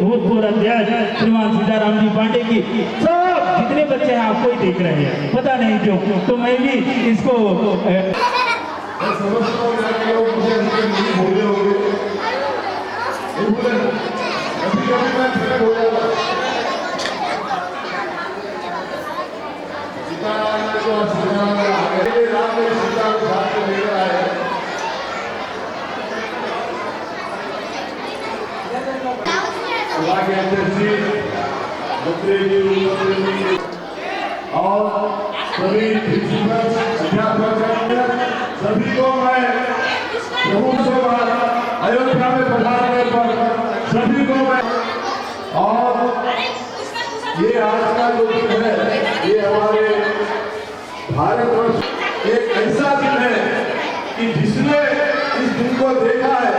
भूतपूर्व अध्यक्ष श्रीमान सीताराम जी पांडे की। सब कितने बच्चे हैं, आपको ही देख रहे हैं। पता नहीं क्यों तो मैं भी इसको मैं समझता हूँ यहाँ के लोग मुझे अंदर नहीं भूले होंगे नहीं भूले ना? कभी कभी मैं फिर हो जाता सीताराम ने तो सीताराम ने आगे राम ने सीता को साथ में ले रहा है सभा के अध्यक्ष और सभी अध्यापक सभी को मैं प्रभु से अयोध्या में पधारने पर सभी को मैं और ये आज का जो दिन है ये हमारे भारतवर्ष एक ऐसा दिन है कि जिसने इस दिन को देखा है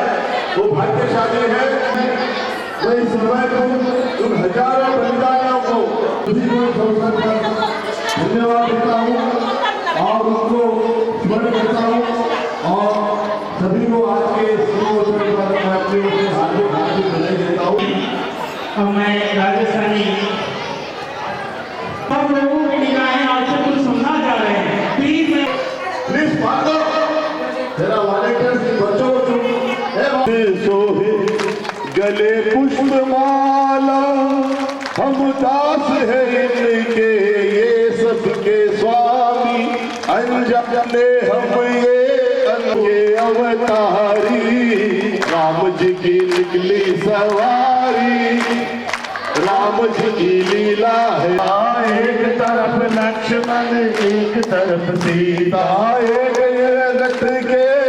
वो भाग्यशाली है मैं समय को उन हज़ारों बलिदानियों को धन्यवाद देता हूँ और उनको स्मरण करता हूँ और सभी को आज के हार्दिक हार्दिक बधाई देता हूँ। मैं राजस्थानी अनजाने हम ये अनके अवतारी राम जी की निकली सवारी। राम जी की लीला है। एक तरफ़ लक्ष्मण एक तरफ़ सीता। एक जगत के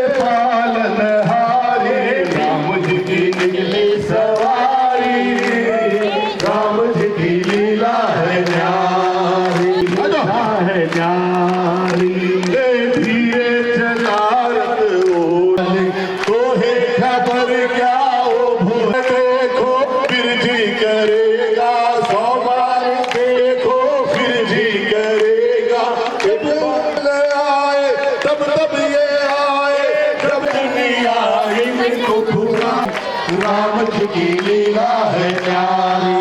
लीला है प्यारी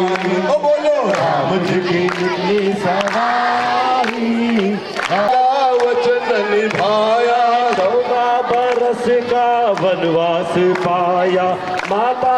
ओ बोलो. राम जी की निकली सवारी वचन निभाया सौदा बरस का वनवास पाया माता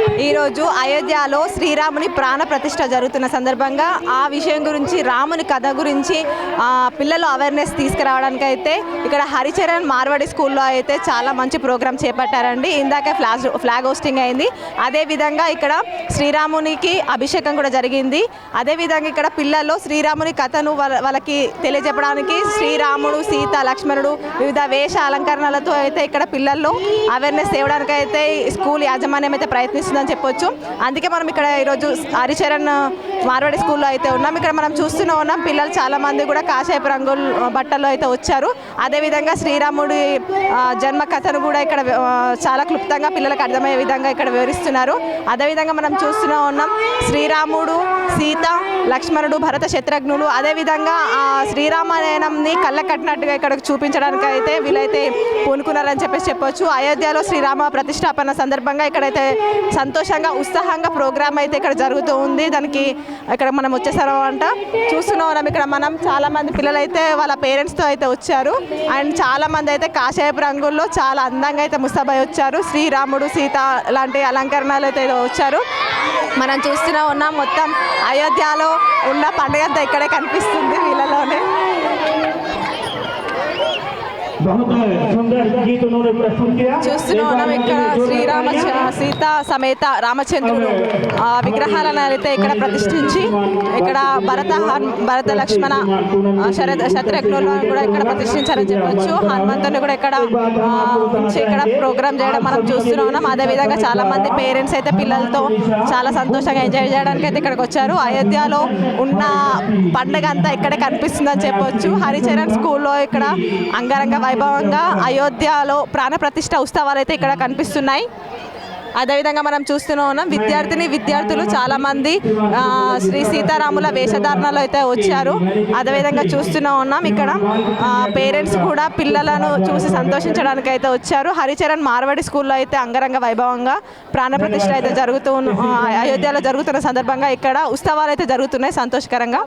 ఈరోజు అయోధ్యలో శ్రీరాముని ప్రాణ ప్రతిష్ట జరుగుతున్న సందర్భంగా ఆ విషయం గురించి రాముని కథ గురించి పిల్లలు అవేర్నెస్ తీసుకురావడానికి అయితే ఇక్కడ హరిచరణ్ మార్వాడి స్కూల్లో అయితే చాలా మంచి ప్రోగ్రామ్ చేపట్టారండి. ఇందాక ఫ్లాగ్ ఫ్లాగ్ హోస్టింగ్ అయింది. అదేవిధంగా ఇక్కడ శ్రీరామునికి అభిషేకం కూడా జరిగింది. అదేవిధంగా ఇక్కడ పిల్లలు శ్రీరాముని కథను వాళ్ళ- వాళ్ళకి తెలియజెప్పడానికి శ్రీరాముడు సీత లక్ష్మణుడు వివిధ వేష అలంకరణలతో అయితే ఇక్కడ పిల్లల్లో అవేర్నెస్ తేవడానికి అయితే ఈ స్కూల్ యాజమాన్యం అయితే ప్రయత్నిస్తుంది వస్తుందని చెప్పొచ్చు. అందుకే మనం ఇక్కడ ఈరోజు హరిచరణ్ మార్వాడి స్కూల్లో అయితే ఉన్నాం. ఇక్కడ మనం చూస్తూనే ఉన్నాం. పిల్లలు చాలా మంది కూడా కాషాయపు రంగుల బట్టల్లో అయితే వచ్చారు. అదేవిధంగా శ్రీరాముడి జన్మ కథను కూడా ఇక్కడ చాలా క్లుప్తంగా పిల్లలకు అర్థమయ్యే విధంగా ఇక్కడ వివరిస్తున్నారు. అదేవిధంగా మనం చూస్తూనే ఉన్నాం శ్రీరాముడు సీత లక్ష్మణుడు భరత శత్రుఘ్నులు. అదేవిధంగా ఆ శ్రీరామాయణంని కళ్ళ కట్టినట్టుగా ఇక్కడ చూపించడానికి అయితే వీళ్ళైతే పూనుకున్నారని చెప్పేసి చెప్పొచ్చు. అయోధ్యలో శ్రీరామ ప్రతిష్టాపన సందర్భంగా ఇక్కడైతే సంతోషంగా ఉత్సాహంగా ప్రోగ్రామ్ అయితే ఇక్కడ జరుగుతూ ఉంది. దానికి ఇక్కడ మనం వచ్చేసారు అంట చూస్తూనే ఇక్కడ మనం. చాలా మంది పిల్లలు అయితే వాళ్ళ పేరెంట్స్తో అయితే వచ్చారు. అండ్ చాలా మంది అయితే కాషాయపు రంగుల్లో చాలా అందంగా అయితే ముస్తాబై వచ్చారు. శ్రీరాముడు సీత లాంటి అలంకరణలు అయితే వచ్చారు. మనం చూస్తూనే ఉన్నాం. మొత్తం అయోధ్యలో ఉన్న పండుగ అంతా ఇక్కడే కనిపిస్తుంది వీళ్ళలోనే. చూస్తూనే ఉన్నాం ఇక్కడ శ్రీరామ సీత సమేత రామచంద్రుడు ఆ విగ్రహాలను అయితే ఇక్కడ ప్రతిష్ఠించి ఇక్కడ భరత భరత లక్ష్మణ ఆ, శరత్ శత్రుఘ్నులను కూడా ఇక్కడ ప్రతిష్ఠించారని చెప్పొచ్చు. హనుమంతుని కూడా ఇక్కడ ఇక్కడ ప్రోగ్రామ్ చేయడం మనం చూస్తూనే ఉన్నాం అదేవిధంగా చాలా మంది పేరెంట్స్ అయితే పిల్లలతో చాలా సంతోషంగా ఎంజాయ్ చేయడానికి అయితే ఇక్కడికి వచ్చారు. అయోధ్యలో ఉన్న పండుగ అంతా ఇక్కడే కనిపిస్తుందని చెప్పొచ్చు. హరిచరణ్ స్కూల్లో ఇక్కడ అంగరంగ వైభవంగా అయోధ్యలో ప్రాణ ప్రతిష్ఠ ఉత్సవాలు అయితే ఇక్కడ కనిపిస్తున్నాయి. అదేవిధంగా మనం చూస్తూనే ఉన్నాం విద్యార్థిని విద్యార్థులు చాలా మంది ఆ, శ్రీ సీతారాముల వేషధారణలో అయితే వచ్చారు. అదేవిధంగా చూస్తూనే ఉన్నాం ఇక్కడ పేరెంట్స్ కూడా పిల్లలను చూసి సంతోషించడానికి అయితే వచ్చారు. హరిచరణ్ మార్వాడి స్కూల్లో అయితే అంగరంగ వైభవంగా ప్రాణప్రతిష్ఠ అయితే జరుగుతూ అయోధ్యలో జరుగుతున్న సందర్భంగా ఇక్కడ ఉత్సవాలు అయితే జరుగుతున్నాయి సంతోషకరంగా.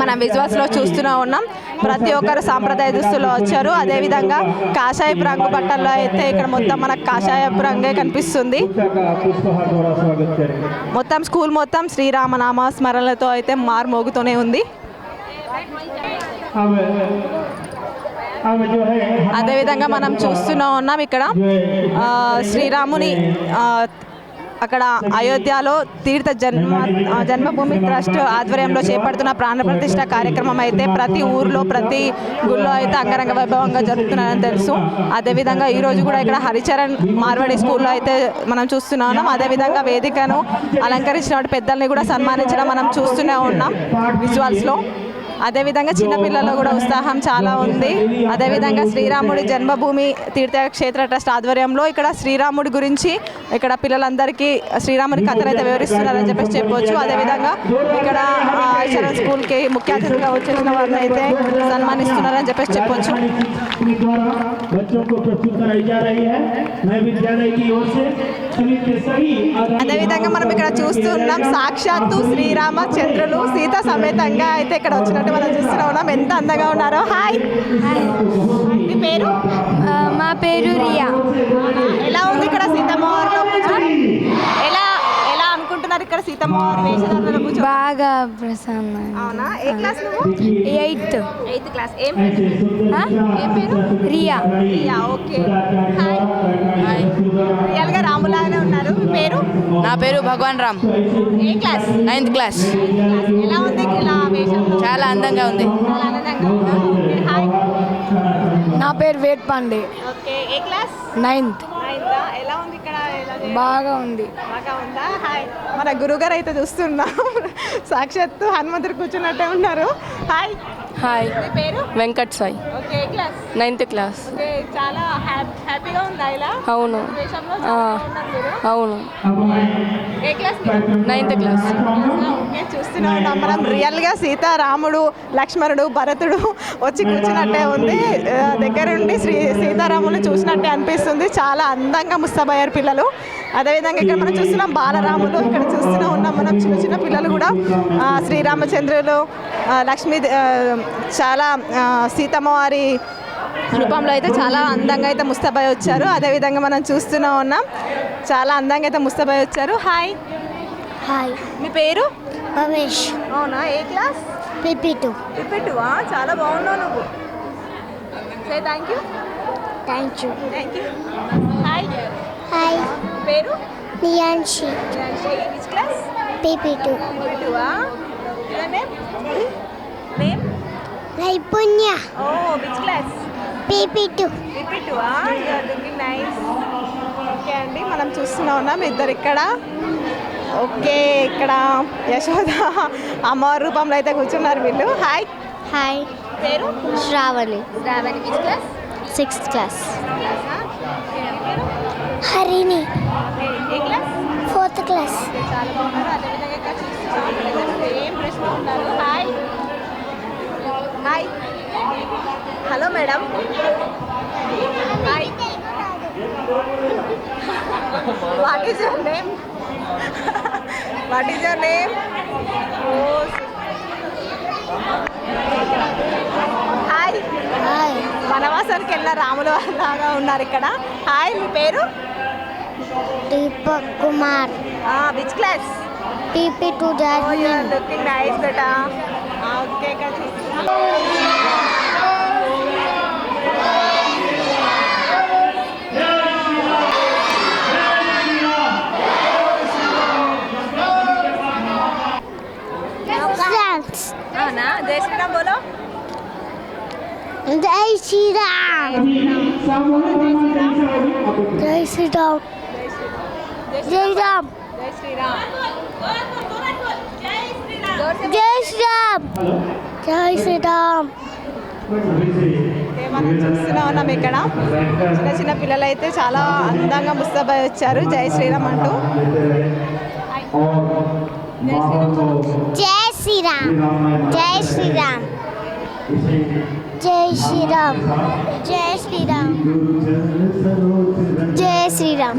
మనం విజువల్స్లో చూస్తూనే ఉన్నాం. ప్రతి ఒక్కరు సాంప్రదాయ దుస్తులు వచ్చారు. అదేవిధంగా కాషాయపు రంగు బట్టల్లో అయితే ఇక్కడ మొత్తం మనకు కాషాయపు రంగే కనిపిస్తుంది. మొత్తం స్కూల్ మొత్తం శ్రీరామనామ స్మరణలతో అయితే మారుమోగుతూనే ఉంది. అదేవిధంగా మనం చూస్తూనే ఉన్నాం ఇక్కడ. శ్రీరాముని అక్కడ అయోధ్యలో తీర్థ జన్మ జన్మభూమి ట్రస్ట్ ఆధ్వర్యంలో చేపడుతున్న ప్రాణప్రతిష్ఠ కార్యక్రమం అయితే ప్రతి ఊర్లో ప్రతి గుళ్ళో అయితే అంగరంగ వైభవంగా జరుగుతున్నారని తెలుసు. అదేవిధంగా ఈరోజు కూడా ఇక్కడ హరిచరణ్ మార్వాడి స్కూల్లో అయితే మనం చూస్తున్నాం. ఉన్నాం అదేవిధంగా వేదికను అలంకరించిన పెద్దల్ని కూడా సన్మానించడం మనం చూస్తూనే ఉన్నాం విజువల్స్లో అదేవిధంగా చిన్నపిల్లల్లో కూడా ఉత్సాహం చాలా ఉంది. అదేవిధంగా శ్రీరాముడి జన్మభూమి తీర్థక్షేత్ర ట్రస్ట్ ఆధ్వర్యంలో ఇక్కడ శ్రీరాముడి గురించి ఇక్కడ పిల్లలందరికీ శ్రీరాముడి కథలు అయితే వివరిస్తున్నారని చెప్పేసి చెప్పవచ్చు అదేవిధంగా ఇక్కడ స్కూల్కి ముఖ్య అతిథిగా వచ్చేసిన వారిని అయితే సన్మానిస్తున్నారని చెప్పేసి చెప్పొచ్చు. అదేవిధంగా మనం ఇక్కడ చూస్తున్నాం సాక్షాత్తు శ్రీరామచంద్రులు సీత సమేతంగా అయితే ఇక్కడ వచ్చినట్టు మనం చూస్తున్నా ఉన్నాం. ఎంత అందంగా ఉన్నారో. హాయ్. మీ పేరు? మా పేరు రియా. ఎలా ఉంది ఇక్కడ సీతమ్మ ఎలా ఇక్కడ సీతమ్మ వారి వేషధారణలో కూర్చొని బాగా ప్రసన్నం అవునా? ఏ క్లాస్ నువ్వు? ఎయిత్. Eighth class. ఏం పేరు? ఏం పేరు? రియా. ప్రియా ఓకే. హాయ్. రియల్గా రాములాగానే ఉన్నారు. మీ పేరు? నా పేరు భగవాన్ రామ్. ఏ క్లాస్? Ninth class. ఎలా ఉంది ఇలా వేషంలో? చాలా అందంగా ఉంది. చాలా ఆనందంగా ఉందా? Okay, hi. నా పేరు వేట్ పాండే ఓకే ఏ క్లాస్? నైన్త్. అయిందా? ఎలా ఉంది ఇక్కడ? బాగా ఉంది. బాగా ఉందా? హాయ్. మన గురుగారు అయితే చూస్తున్నాం. సాక్షాత్తు హనుమంతుడు కూర్చున్నట్టే ఉన్నారు. హాయ్. హాయ్ పేరు? వెంకట్ సాయి. ఓకే ఏ క్లాస్ నైన్త్ క్లాస్ చాలా హ్యాపీ హ్యాపీగా ఉందా ఇలా? అవును. అవును. నైన్త్ క్లాస్ ఓకే చూస్తూనే ఉన్నాం మనం రియల్గా సీతారాముడు లక్ష్మణుడు భరతుడు వచ్చి కూర్చున్నట్టే ఉంది. ఆ, దగ్గర నుండి శ్రీ సీతారాములు చూసినట్టే అనిపిస్తుంది. చాలా అందంగా ముస్తాబయ్యారు పిల్లలు. అదేవిధంగా ఇక్కడ మనం చూస్తున్నాం బాలరాములు. ఇక్కడ చూస్తూనే ఉన్నాం మనం. చిన్న చిన్న పిల్లలు కూడా. శ్రీరామచంద్రులు లక్ష్మీ చాలా ఆ, సీతమ్మ వారి రూపంలో అయితే చాలా అందంగా అయితే ముస్తాబాయ్ వచ్చారు. అదేవిధంగా మనం చూస్తూనే ఉన్నాం. చాలా అందంగా అయితే ముస్తాబాయ్ వచ్చారు. హాయ్ హాయ్ మీ పేరు? భవేష్ అవునా? ఏ క్లాస్? పిపి టూ రిపీటువా చాలా బాగున్నావు నువ్వు. Say thank you thank you thank you hi hi పేరు? Niyanshi which class PP two రిపీటువా name name Naipunya. Oh which class PP two are looking nice okay అండి మనం చూస్తూనే ఉన్నాం ఇద్దరు ఇక్కడ. ఓకే ఇక్కడ యశోద అమ్మవారి రూపంలో అయితే కూర్చున్నారు వీళ్ళు. హాయ్ హాయ్ పేరు? Sravani. Sravani which class sixth class Harini. Fourth class చాలా బాగున్నారు. అదేవిధంగా ఉన్నారు hi hi hello madam hi what is your name what is your name hi hi వనవాసానికి వెళ్ళిన రాముల లాగా ఉన్నారు ఇక్కడ. హాయ్ మీ పేరు? Deepak Kumar which class Peep it to that. Oh, you are looking nice, beta. Okay, France हाँ ना जय श्री राम बोलो जय श्री राम जय श्री राम जय श्री राम जय श्री राम జై శ్రీరామ్. జై శ్రీరామ్. మనం చూస్తూనే ఉన్నాం ఇక్కడ? చిన్న చిన్న పిల్లలు అయితే చాలా అందంగా ముస్తాబాయ్ వచ్చారు. జై శ్రీరామ్ అంటూ. జై శ్రీరామ్. జై శ్రీరామ్. జై శ్రీరామ్. జై శ్రీరామ్. జై శ్రీరామ్.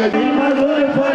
Cadê Maduro?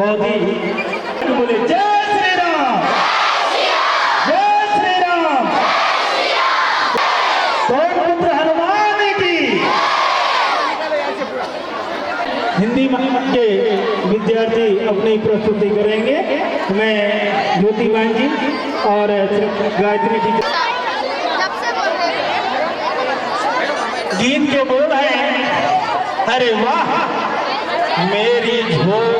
कौन पुत्र हनुमान की। हिंदी के विद्यार्थी अपनी प्रस्तुति करेंगे। मैं ज्योतिमान जी और गायत्री जी गीत के बोल है अरे वाह मेरी झोपड़ी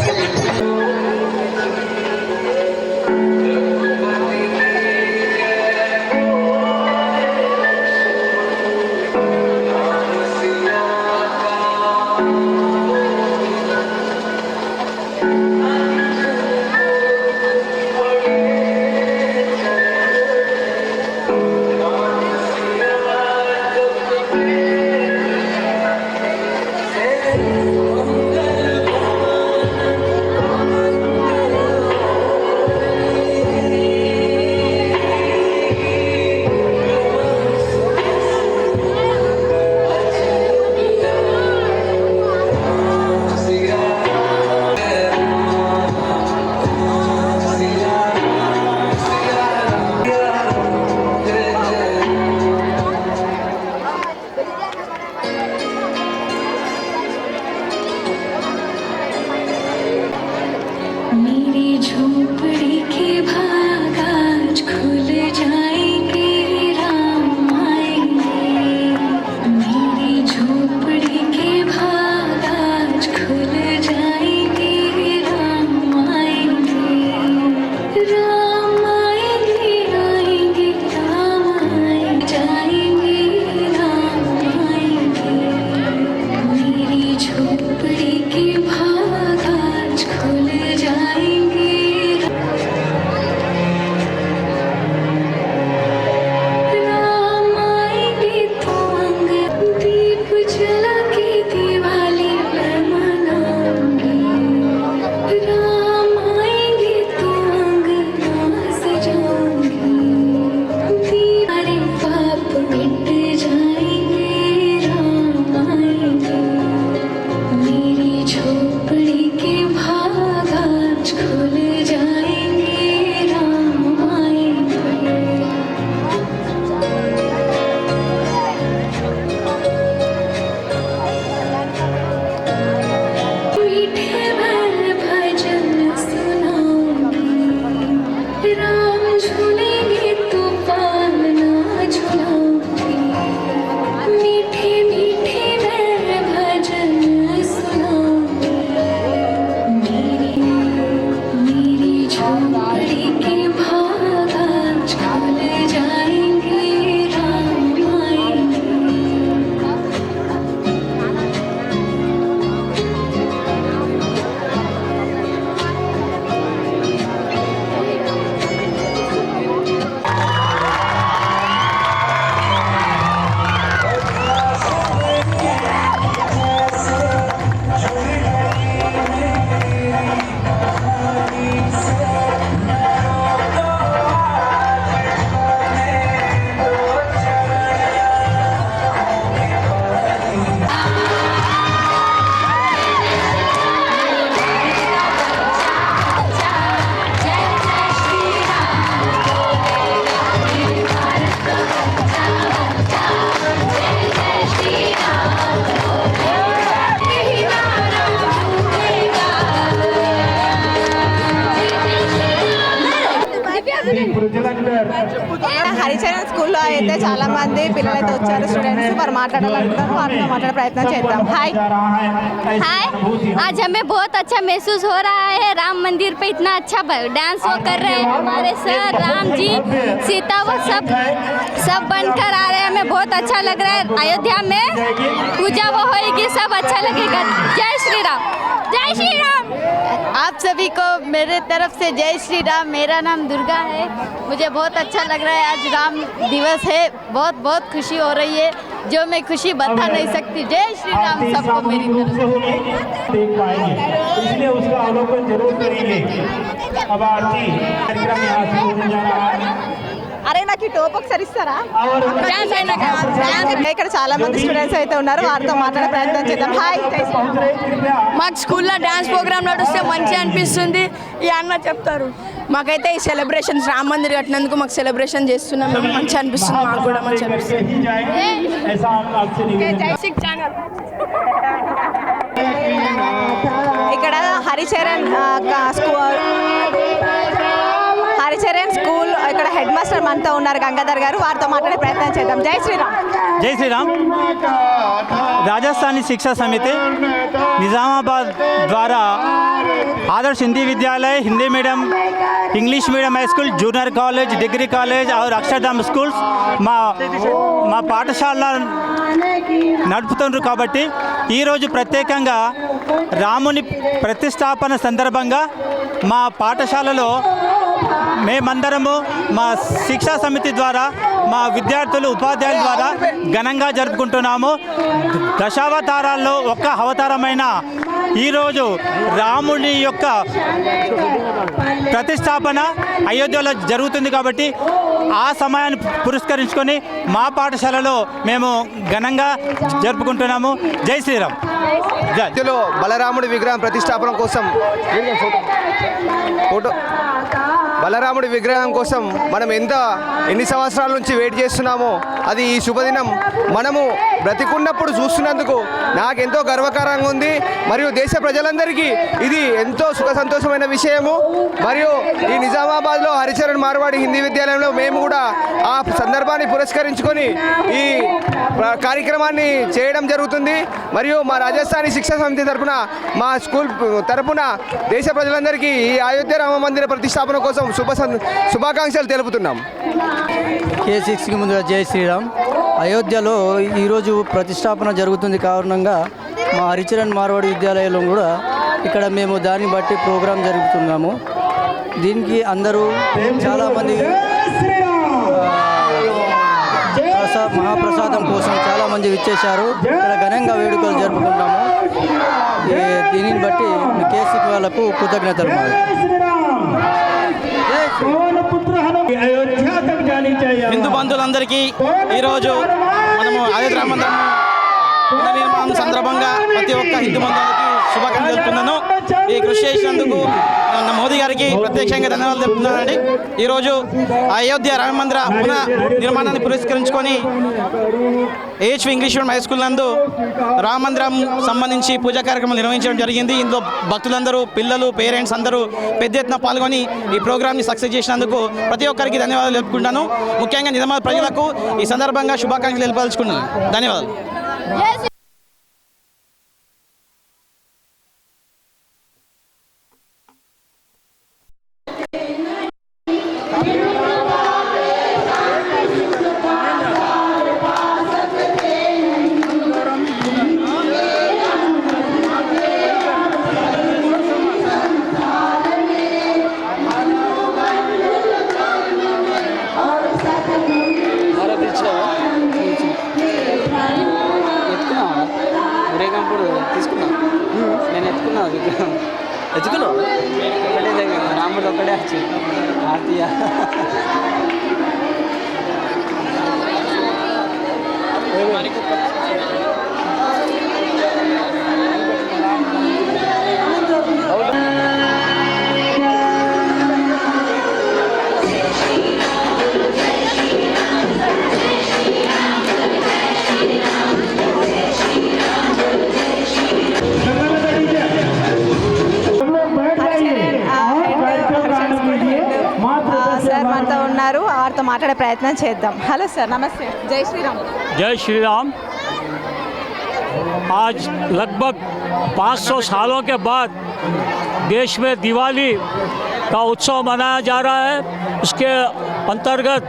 మాట్లాడాలనుకుంటారు వారితో మాట్లాడే ప్రయత్నం చేద్దాం హాయ్ हाय आज हमें बहुत अच्छा महसूस हो रहा है राम मंदिर पे इतना अच्छा ब- डांस वो कर रहे हैं हमारे सर राम जी सीता वो सब सब बनकर आ रहे हैं हमें बहुत अच्छा लग रहा है अयोध्या में पूजा वो होएगी सब अच्छा लगेगा जय श्री राम जय श्री राम आप सभी को मेरे तरफ़ से जय श्री राम मेरा नाम दुर्गा है। मुझे बहुत अच्छा लग रहा है आज राम दिवस है। बहुत बहुत खुशी हो रही है जो मैं खुशी बता नहीं सकती। जय श्री राम सबको मेरी तरफ़ से। देख पाएँगे। इसलिए उसका अवलोकन ज़रूर करेंगे। अब आरती कार्यक्रम यहाँ जा रहा है। అరే నాకు ఈ టోప్ ఒకసారి ఇస్తారా ఇక్కడ చాలా మంది స్టూడెంట్స్ అయితే ఉన్నారు వారితో మాట్లాడే ప్రయత్నం చేద్దాం హాయ్ మాకు స్కూల్లో డాన్స్ ప్రోగ్రామ్ నడుస్తే మంచిగా అనిపిస్తుంది ఈ అన్న చెప్తారు మాకైతే ఈ సెలబ్రేషన్స్ రామ మందిర్ కట్టినందుకు మాకు సెలబ్రేషన్ చేస్తున్నాం మంచిగా అనిపిస్తుంది మాకు కూడా మంచిగా అనిపిస్తుంది ఇక్కడ హరిచరణ్ స్కూల్ హరిచరణ్ స్కూల్ ఇక్కడ హెడ్ మాస్టర్ మనతో ఉన్నారు గంగాధర్ గారు వారితో మాట్లాడే ప్రయత్నం చేద్దాం జై శ్రీరామ్ జై శ్రీరామ్ రాజస్థానీ శిక్షా సమితి నిజామాబాద్ ద్వారా Adarsh Hindi Vidyalaya Hindi medium English medium high school junior college degree college और అక్షరధామ్ స్కూల్స్ మా మా పాఠశాల నడుపుతున్నారు కాబట్టి ఈరోజు ప్రత్యేకంగా రాముని ప్రతిష్టాపన సందర్భంగా మా పాఠశాలలో మేమందరము మా శిక్షా సమితి ద్వారా మా విద్యార్థులు ఉపాధ్యాయుల ద్వారా ఘనంగా జరుపుకుంటున్నాము. దశావతారాల్లో ఒక్క అవతారమైన ఈరోజు రాముని యొక్క ప్రతిష్టాపన అయోధ్యలో జరుగుతుంది కాబట్టి ఆ సమయాన్ని పురస్కరించుకొని మా పాఠశాలలో మేము ఘనంగా జరుపుకుంటున్నాము. జై శ్రీరామ్. బలరాముడి విగ్రహం ప్రతిష్టాపన కోసం ఫోటో. బలరాముడి విగ్రహం కోసం మనం ఎంత ఎన్ని సంవత్సరాల నుంచి వెయిట్ చేస్తున్నామో అది ఈ శుభదినం మనము బ్రతికున్నప్పుడు చూస్తున్నందుకు నాకెంతో గర్వకారంగా ఉంది. మరియు దేశ ప్రజలందరికీ ఇది ఎంతో సుఖ సంతోషమైన విషయము. మరియు ఈ నిజామాబాద్లో హరిచరణ్ మార్వాడి హిందీ విద్యాలయంలో మేము కూడా ఆ సందర్భాన్ని పురస్కరించుకొని ఈ కార్యక్రమాన్ని చేయడం జరుగుతుంది. మరియు మా రాజస్థానీ శిక్షా సమితి తరఫున మా స్కూల్ తరఫున దేశ ప్రజలందరికీ ఈ అయోధ్య రామ మందిర ప్రతిష్టాపన కోసం శుభ శుభాకాంక్షలు తెలుపుతున్నాం. కే సిక్స్కి ముందుగా జై శ్రీరామ్. అయోధ్యలో ఈరోజు ప్రతిష్టాపన జరుగుతుంది కారణంగా మా హరిచరణ్ మార్వాడి విద్యాలయంలో కూడా ఇక్కడ మేము దాన్ని బట్టి ప్రోగ్రాం జరుపుతున్నాము. దీనికి అందరూ చాలామంది ప్రసా మహాప్రసాదం కోసం చాలామంది విచ్చేశారు. ఇక్కడ ఘనంగా వేడుకలు జరుపుకుంటాము. ఈ- దీనిని బట్టి కేసీకి వాళ్ళకు కృతజ్ఞతలు. మాది హిందూ బంధువులందరికీ ఈరోజు మనము అయోధ్య రామ మందిరం సందర్భంగా ప్రతి ఒక్క హిందూ బంధువులకి శుభాకాంక్షలు తెలుపుతున్నాను. ఈ కృషి చేసినందుకు మోదీ గారికి ప్రత్యక్షంగా ధన్యవాదాలు తెలుపుతున్నానండి. ఈరోజు అయోధ్య రామ మందిర పునః నిర్మాణాన్ని పురస్కరించుకొని ఏహెచ్ ఇంగ్లీష్ హై స్కూల్ నందు రామ మందిరం సంబంధించి పూజా కార్యక్రమం నిర్వహించడం జరిగింది. ఇందులో భక్తులందరూ పిల్లలు పేరెంట్స్ అందరూ పెద్ద ఎత్తున పాల్గొని ఈ ప్రోగ్రామ్ని సక్సెస్ చేసినందుకు ప్రతి ఒక్కరికి ధన్యవాదాలు తెలుపుకుంటాను ముఖ్యంగా నిజామాబాద్ ప్రజలకు ఈ సందర్భంగా శుభాకాంక్షలు తెలుపదలుచుకున్నాను. ధన్యవాదాలు. हमारी ప్రయత్నం చేద్దాం హలో సార్ నమస్తే జై శ్రీరామ్ जय श्री राम आज लगभग 500 सालों के बाद देश में दिवाली का उत्सव मनाया जा रहा है उसके अंतर्गत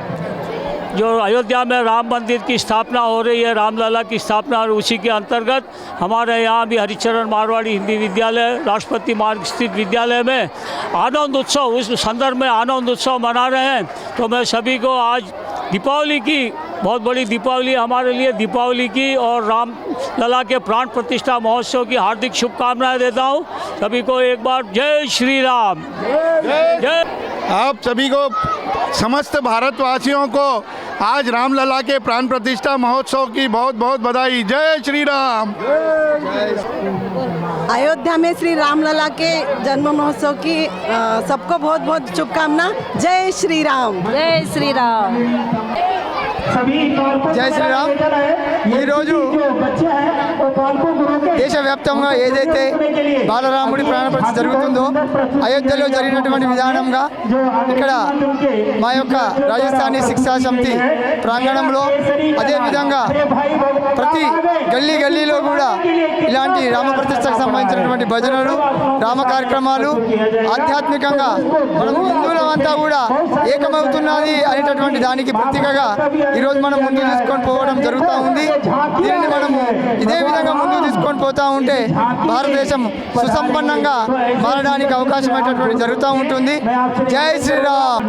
जो अयोध्या में राम मंदिर की स्थापना हो रही है रामलला की स्थापना और उसी के अंतर्गत हमारे यहाँ भी हरिचरण मारवाड़ी हिंदी विद्यालय राष्ट्रपति मार्ग स्थित विद्यालय में आनंद उत्सव उस संदर्भ में आनंद उत्सव मना रहे हैं। तो मैं सभी को आज दीपावली की बहुत बड़ी दीपावली हमारे लिए दीपावली की और राम लला के प्राण प्रतिष्ठा महोत्सव की हार्दिक शुभकामनाएँ देता हूँ। सभी को एक बार जय श्री राम। जय। आप सभी को समस्त भारतवासियों को आज रामलला के प्राण प्रतिष्ठा महोत्सव की बहुत बहुत बधाई। जय श्री राम अयोध्या में श्री रामलला के जन्म महोत्सव की सबको बहुत बहुत शुभकामना। जय श्री राम जय श्री राम జై శ్రీరామ్ ఈరోజు దేశవ్యాప్తంగా ఏదైతే బాలరాముడి ప్రాణప్రతిష్ఠ జరుగుతుందో అయోధ్యలో జరిగినటువంటి విధానంగా ఇక్కడ మా యొక్క రాజస్థానీ శిక్షా సమితి ప్రాంగణంలో అదేవిధంగా ప్రతి గల్లీ గల్లీలో కూడా ఇలాంటి రామ ప్రతిష్టకు సంబంధించినటువంటి భజనలు రామ కార్యక్రమాలు ఆధ్యాత్మికంగా మనం హిందువులమంతా కూడా ఏకమవుతున్నది అనేటటువంటి దానికి ప్రతీకగా ఈరోజు మనం ముందు తీసుకొని పోవడం జరుగుతూ ఉంది. దీనిని మనము ఇదే విధంగా ముందు తీసుకొని పోతా ఉంటే భారతదేశం సుసంపన్నంగా మారడానికి అవకాశం అయినటువంటి జరుగుతూ ఉంటుంది. జై శ్రీరామ్.